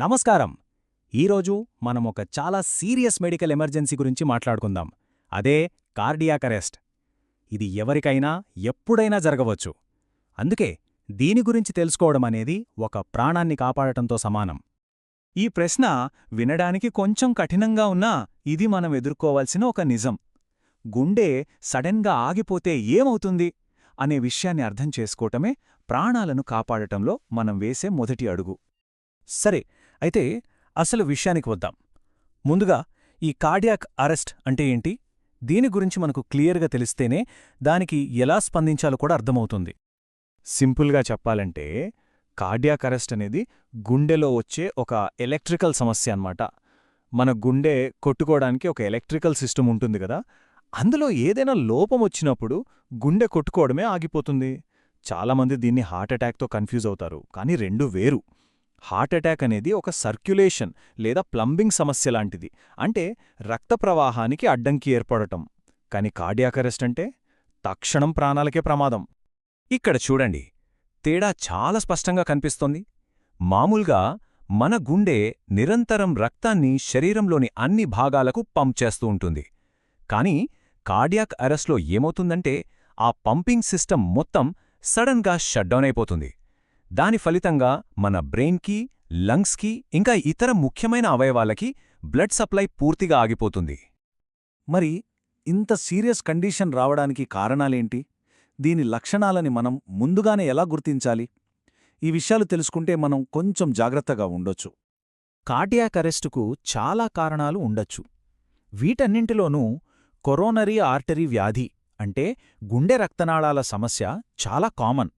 నమస్కారం. ఈరోజు మనం ఒక చాలా సీరియస్ మెడికల్ ఎమర్జెన్సీ గురించి మాట్లాడుకుందాం. అదే కార్డియాక్ అరెస్ట్. ఇది ఎవరికైనా ఎప్పుడైనా జరగవచ్చు. అందుకే దీని గురించి తెలుసుకోవడం అనేది ఒక ప్రాణాన్ని కాపాడటంతో సమానం. ఈ ప్రశ్న వినడానికి కొంచెం కఠినంగా ఉన్నా ఇది మనం ఎదుర్కోవాల్సిన ఒక నిజం. గుండె సడన్గా ఆగిపోతే ఏమవుతుంది? అనే విషయాన్ని అర్థం చేసుకోవటమే ప్రాణాలను కాపాడటంలో మనం వేసే మొదటి అడుగు. సరే అయితే అసలు విషయానికి వద్దాం. ముందుగా ఈ కార్డియాక్ అరెస్ట్ అంటే ఏంటి? దీని గురించి మనకు క్లియర్గా తెలిస్తేనే దానికి ఎలా స్పందించాలో కూడా అర్థమవుతుంది. సింపుల్గా చెప్పాలంటే కార్డియాక్ అరెస్ట్ అనేది గుండెలో వచ్చే ఒక ఎలక్ట్రికల్ సమస్య అన్నమాట. మన గుండె కొట్టుకోవడానికి ఒక ఎలక్ట్రికల్ సిస్టమ్ ఉంటుంది కదా అందులో ఏదైనా లోపం వచ్చినప్పుడు గుండె కొట్టుకోవడమే ఆగిపోతుంది. చాలామంది దీన్ని హార్ట్ అటాక్తో కన్ఫ్యూజ్ అవుతారు కానీ రెండు వేరు. హార్ట్ అటాక్ అనేది ఒక సర్క్యులేషన్ లేదా ప్లంబింగ్ సమస్య లాంటిది. అంటే రక్త ప్రవాహానికి అడ్డంకి ఏర్పడటం. కాని కార్డియాక్ అరెస్ట్ అంటే తక్షణం ప్రాణాలకే ప్రమాదం. ఇక్కడ చూడండి. తేడా చాలా స్పష్టంగా కనిపిస్తోంది. మామూలుగా మన గుండె నిరంతరం రక్తాన్ని శరీరంలోని అన్ని భాగాలకు పంప్ చేస్తూ ఉంటుంది. కానీ కార్డియాక్ అరెస్ట్లో ఏమవుతుందంటే ఆ పంపింగ్ సిస్టమ్ మొత్తం సడన్గా షట్డౌన్ అయిపోతుంది. దాని ఫలితంగా మన బ్రెయిన్కి లంగ్స్కి ఇంకా ఇతర ముఖ్యమైన అవయవాలకి బ్లడ్ సప్లై పూర్తిగా ఆగిపోతుంది. మరి ఇంత సీరియస్ కండిషన్ రావడానికి కారణాలేంటి? దీని లక్షణాలని మనం ముందుగానే ఎలా గుర్తించాలి? ఈ విషయాలు తెలుసుకుంటే మనం కొంచెం జాగ్రత్తగా ఉండొచ్చు. కార్డియాక్ అరెస్టుకు చాలా కారణాలు ఉండొచ్చు. వీటన్నింటిలోనూ కొరోనరీ ఆర్టరీ వ్యాధి అంటే గుండె రక్తనాళాల సమస్య చాలా కామన్.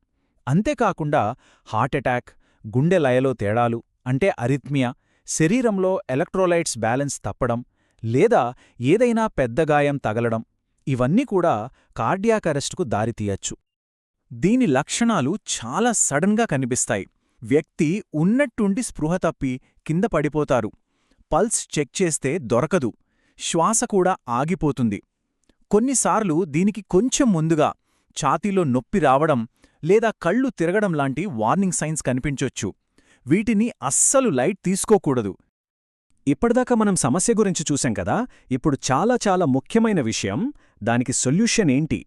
అంతేకాకుండా హార్ట్అటాక్ గుండె లయలో తేడాలు అంటే అరిథ్మియా శరీరంలో ఎలక్ట్రోలైట్స్ బ్యాలెన్స్ తప్పడం లేదా ఏదైనా పెద్ద గాయం తగలడం ఇవన్నీ కూడా కార్డియాక్ అరెస్టుకు దారితీయచ్చు దీని లక్షణాలు చాలా సడన్గా కనిపిస్తాయి. వ్యక్తి ఉన్నట్టుండి స్పృహ తప్పి కింద పడిపోతారు. పల్స్ చెక్ చేస్తే దొరకదు. శ్వాస కూడా ఆగిపోతుంది. కొన్నిసార్లు దీనికి కొంచెం ముందుగా ఛాతీలో నొప్పి రావడం లేదా కళ్ళు తిరగడం లాంటి వార్నింగ్ సైన్స్ కనిపించొచ్చు. వీటిని అస్సలు లైట్ తీసుకోకూడదు. ఇప్పటిదాకా మనం సమస్య గురించి చూశాం కదా ఇప్పుడు చాలా చాలా ముఖ్యమైన విషయం దానికి సొల్యూషన్ ఏంటి?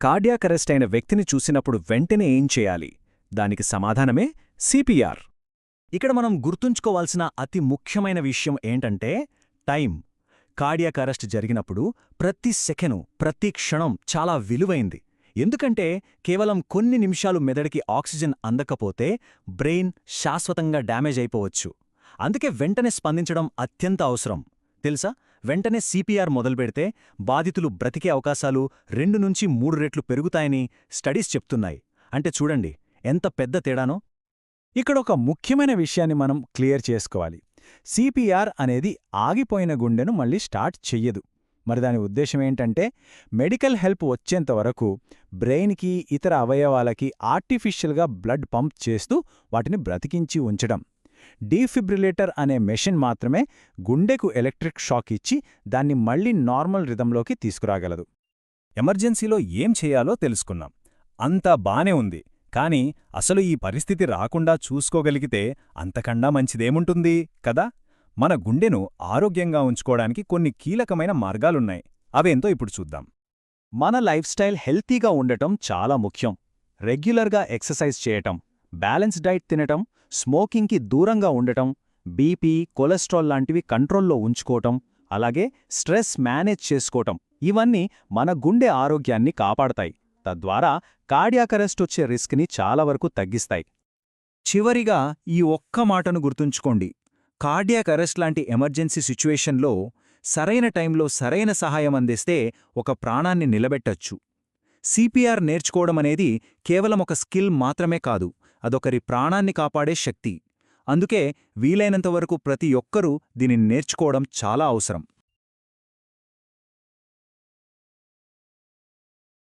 కార్డియాక్ అరెస్ట్ అయిన వ్యక్తిని చూసినప్పుడు వెంటనే ఏం చేయాలి? దానికి సమాధానమే సిపిఆర్. ఇక్కడ మనం గుర్తుంచుకోవాల్సిన అతి ముఖ్యమైన విషయం ఏంటంటే టైం. కార్డియాక్ అరెస్ట్ జరిగినప్పుడు ప్రతి సెకెను ప్రతి క్షణం చాలా విలువైంది. ఎందుకంటే కేవలం కొన్ని నిమిషాలు మెదడికి ఆక్సిజన్ అందకపోతే బ్రెయిన్ శాశ్వతంగా డ్యామేజ్ అయిపోవచ్చు. అందుకే వెంటనే స్పందించడం అత్యంత అవసరం. తెలుసా? వెంటనే సిపిఆర్ మొదలుపెడితే బాధితులు బ్రతికే అవకాశాలు రెండు నుంచి మూడు రెట్లు పెరుగుతాయని స్టడీస్ చెప్తున్నాయి. అంటే చూడండి ఎంత పెద్ద తేడానో? ఇక్కడ ఒక ముఖ్యమైన విషయాన్ని మనం క్లియర్ చేసుకోవాలి. సిపిఆర్ అనేది ఆగిపోయిన గుండెను మళ్ళీ స్టార్ట్ చెయ్యదు. మరి దాని ఉద్దేశం ఏంటంటే మెడికల్ హెల్ప్ వచ్చేంత వరకు బ్రెయిన్కి ఇతర అవయవాలకి ఆర్టిఫిషియల్గా బ్లడ్ పంప్ చేస్తూ వాటిని బ్రతికించి ఉంచడం. డీఫిబ్రిలేటర్ అనే మెషిన్ మాత్రమే గుండెకు ఎలక్ట్రిక్ షాక్ ఇచ్చి దాన్ని మళ్ళీ నార్మల్ రిధంలోకి తీసుకురాగలదు. ఎమర్జెన్సీలో ఏం చేయాలో తెలుసుకున్నాం. అంతా బానే ఉంది. కానీ అసలు ఈ పరిస్థితి రాకుండా చూసుకోగలిగితే అంతకన్నా మంచిదేముంటుంది కదా? మన గుండెను ఆరోగ్యంగా ఉంచుకోవడానికి కొన్ని కీలకమైన మార్గాలున్నాయి. అవేంతో ఇప్పుడు చూద్దాం. మన లైఫ్ స్టైల్ హెల్తీగా ఉండటం చాలా ముఖ్యం. రెగ్యులర్గా ఎక్సర్సైజ్ చేయటం బ్యాలెన్స్ డైట్ తినటం స్మోకింగ్కి దూరంగా ఉండటం బీపీ కొలెస్ట్రాల్ లాంటివి కంట్రోల్లో ఉంచుకోవటం అలాగే స్ట్రెస్ మేనేజ్ చేసుకోవటం ఇవన్నీ మన గుండె ఆరోగ్యాన్ని కాపాడతాయి. తద్వారా కార్డియాకరెస్ట్ వచ్చే రిస్క్ని చాలా వరకు తగ్గిస్తాయి. చివరిగా ఈ ఒక్క మాటను గుర్తుంచుకోండి. కార్డియాక్ అరెస్ట్ లాంటి ఎమర్జెన్సీ సిచ్యువేషన్లో సరైన టైంలో సరైన సహాయం అందిస్తే ఒక ప్రాణాన్ని నిలబెట్టచ్చు. సిపిఆర్ నేర్చుకోవడం అనేది కేవలం ఒక స్కిల్ మాత్రమే కాదు అదొకరి ప్రాణాన్ని కాపాడే శక్తి. అందుకే వీలైనంతవరకు ప్రతి ఒక్కరూ దీనిని నేర్చుకోవడం చాలా అవసరం.